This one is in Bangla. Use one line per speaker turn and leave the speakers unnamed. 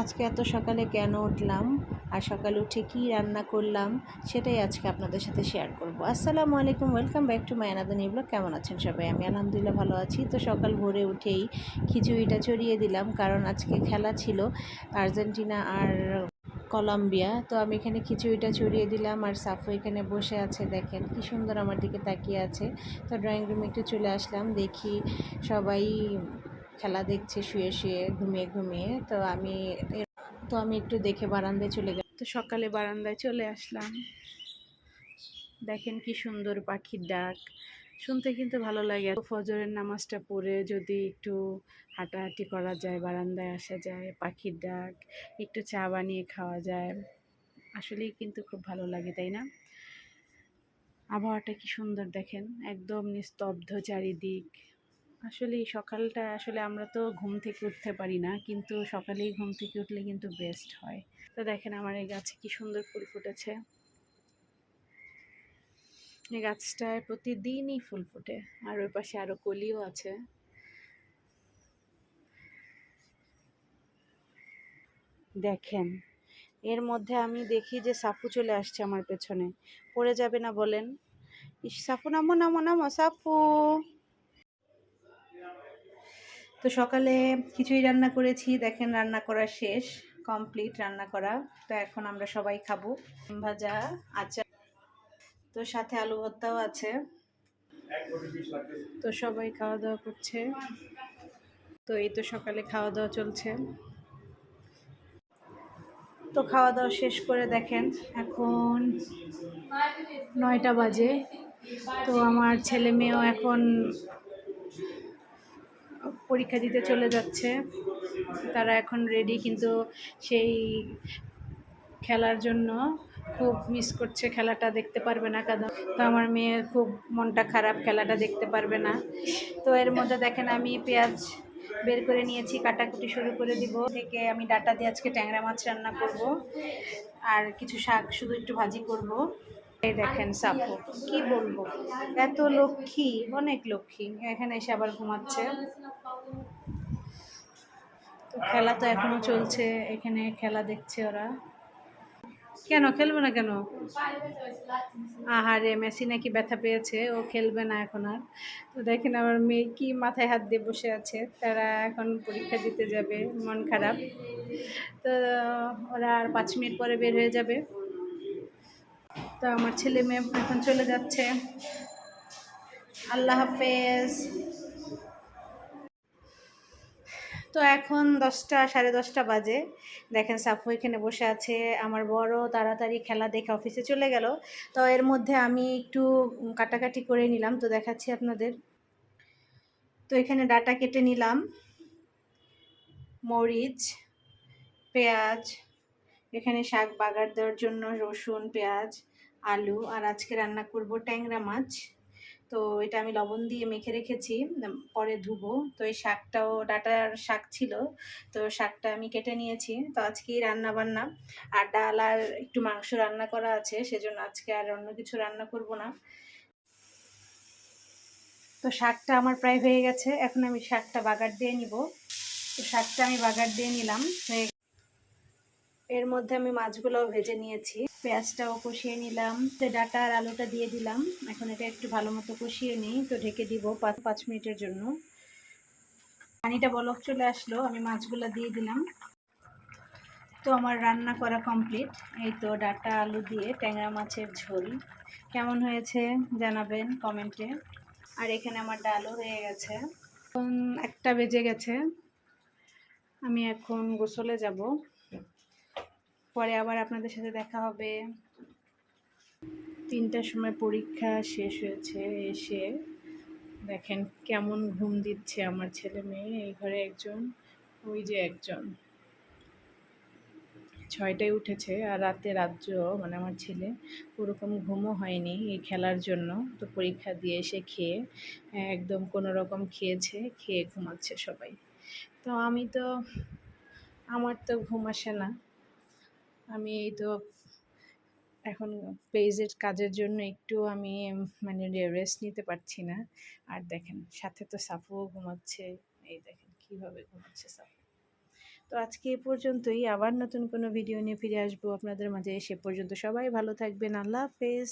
আজকে এত সকালে কেন উঠলাম? আর সকালে উঠে কী রান্না করলাম? সেটাই আজকে আপনাদের সাথে শেয়ার করব। আসসালামু আলাইকুম welcome back to my another new vlog কেমন আছেন সবাই? আমি আলহামদুলিল্লাহ ভালো আছি। তো সকাল ভোরে উঠেই খিচুড়িটা চড়িয়ে দিলাম, কারণ আজকে খেলা ছিল আর্জেন্টিনা আর কলম্বিয়া। তো আমি এখানে খিচুড়িটা চড়িয়ে দিলাম আর সাফু এখানে বসে আছে, দেখেন কি সুন্দর আমার দিকে তাকিয়ে আছে। তো ড্রয়িং রুমে একটু চলে আসলাম, দেখি সবাই খেলা দেখছে, শুয়ে শুয়ে, ঘুমিয়ে ঘুমিয়ে, তো আমি তো আমি একটু দেখে বারান্দায় চলে গেলাম। তো সকালে বারান্দায় চলে আসলাম। দেখেন কি সুন্দর পাখির ডাক। শুনতে কিন্তু ভালো লাগে। ফজরের নামাজটা পড়ে যদি একটু হাঁটাহাঁটি করা যায়, বারান্দায় আসা যায়, পাখির ডাক, একটু চা বানিয়ে খাওয়া যায়, আসলেই কিন্তু খুব ভালো লাগে, তাই না? আবহাওয়াটা কি সুন্দর দেখেন, একদম নিস্তব্ধ চারিদিক। আসলে সকালটা আসলে আমরা তো ঘুম থেকে উঠতে পারি না, কিন্তু সকালেই ঘুম থেকে উঠলে কিন্তু বেস্ট হয়। তো দেখেন আমার এই গাছে কি সুন্দর ফুল ফুটেছে। এই গাছটায় প্রতিদিনই ফুল ফোটে, আর ওই পাশে আরও কলিও আছে। দেখেন, এর মধ্যে আমি দেখি যে সাফু চলে আসছে আমার পেছনে। পড়ে যাবে না বলেন? ইস, সাফু নামো নামো নামো, সাফু! তো সকালে খিচুড়ি রান্না করেছি, দেখেন রান্না করা শেষ কমপ্লিট রান্না করা। তো এখন আমরা সবাই খাব। ভাজা, আচার, তো সাথে আলু ভর্তাও আছে। তো সবাই খাওয়া দাওয়া করছে। তো এই তো সকালে খাওয়া দাওয়া চলছে। তো খাওয়া দাওয়া শেষ করে দেখেন, এখন নয়টা বাজে। তো আমার ছেলে মেয়েও এখন পরীক্ষা দিতে চলে যাচ্ছে। তারা এখন রেডি কিন্তু সেই খেলার জন্য খুব মিস করছে খেলাটা, দেখতে পারবে না কারণ তো আমার মেয়ের খুব মনটা খারাপ, খেলাটা দেখতে পারবে না। তো এর মধ্যে দেখেন আমি পেঁয়াজ বের করে নিয়েছি, কাটাকুটি শুরু করে দিব। থেকে আমি ডাটা দিয়ে আজকে ট্যাংরা মাছ রান্না করব। আর কিছু শাক শুধু একটু ভাজি করব। দেখেন সাপু, কি বলব? এত লক্ষ্মী, অনেক লক্ষ্মী। এখানে এসে আবার ঘুমাচ্ছে। তো খেলা তো এখনও চলছে, এখানে খেলা দেখছে ওরা। কেন, খেলবে না কেন? আহারে, মেসি নাকি ব্যথা পেয়েছে, ও খেলবে না এখন আর। তো দেখেন আমার মেয়ে কি মাথায় হাত দিয়ে বসে আছে, তারা এখন পরীক্ষা দিতে যাবে, মন খারাপ। তো ওরা আর পাঁচ মিনিট পরে বের হয়ে যাবে। তো আমার ছেলে মেয়ে এখন চলে যাচ্ছে। আল্লাহ হাফেজ। তো এখন দশটা, সাড়ে দশটা বাজে। দেখেন সাফু এখানে বসে আছে। আমার বড় তাড়াতাড়ি খেলা দেখে অফিসে চলে গেল। তো এর মধ্যে আমি একটু কাটাকাটি করে নিলাম। তো দেখাচ্ছি আপনাদের। তো এখানে ডাটা কেটে নিলাম। মরিচ, পেঁয়াজ, এখানে শাক বাগার দেওয়ার জন্য রসুন, পেঁয়াজ। আলু আর আজকে রান্না করব ট্যাংরা মাছ। তো এটা আমি লবণ দিয়ে মেখে রেখেছি পরে ধুবো। তো এই শাকটাও, ডাটার শাক ছিল, তো শাকটা আমি কেটে নিয়েছি। তো আজকেই রান্না বান্না। আর ডাল আর একটু মাংস রান্না করা আছে, সেজন্য আজকে আর অন্য কিছু রান্না করব না। তো শাকটা আমার প্রায় হয়ে গেছে। এখন আমি শাকটা বাগার দিয়ে নিব। তো শাকটা আমি বাগার দিয়ে নিলাম, হয়ে এর মধ্যে আমি মাছগুলোও ভেজে নিয়েছি। পেঁয়াজটাও কষিয়ে নিলাম। ডাটা আর আলুটা দিয়ে দিলাম। এখন এটা একটু ভালো মতো কষিয়ে নিই। তো ঢেকে দিব পাঁচ পাঁচ মিনিটের জন্য। পানিটা বলক চলে আসলো। আমি মাছগুলো দিয়ে দিলাম। তো আমার রান্না করা কমপ্লিট। এই তো ডাটা, আলু দিয়ে ট্যাংরা মাছের ঝোল। কেমন হয়েছে জানাবেন কমেন্টে। আর এখানে আমার ডালও হয়ে গেছে। একটা বেজে গেছে। আমি এখন গোসলে যাব। পরে আবার আপনাদের সাথে দেখা হবে। তিনটার সময় পরীক্ষা শেষ হয়েছে, এসে দেখেন কেমন ঘুম দিচ্ছে আমার ছেলে মেয়ে, এই ঘরে একজন, ওই যে একজন। ছয়টায় উঠেছে আর রাতে রাজ্য মানে আমার ছেলে ওরকম ঘুমও হয়নি এই খেলার জন্য। তো পরীক্ষা দিয়ে এসে খেয়ে, একদম কোনো রকম খেয়েছে, খেয়ে ঘুমাচ্ছে সবাই। তো আমি তো, আমার তো ঘুম আসে না। আমি এই তো এখন পেজের কাজের জন্য একটু আমি মানে রেস্ট নিতে পারছি না। আর দেখেন, সাথে তো সাফুও ঘুমাচ্ছে। এই দেখেন, কীভাবে ঘুমাচ্ছে সাফু। তো আজকে এ পর্যন্তই। আবার নতুন কোনো ভিডিও নিয়ে ফিরে আসব আপনাদের মাঝে। সে পর্যন্ত সবাই ভালো থাকবেন। আল্লাহ হাফেজ।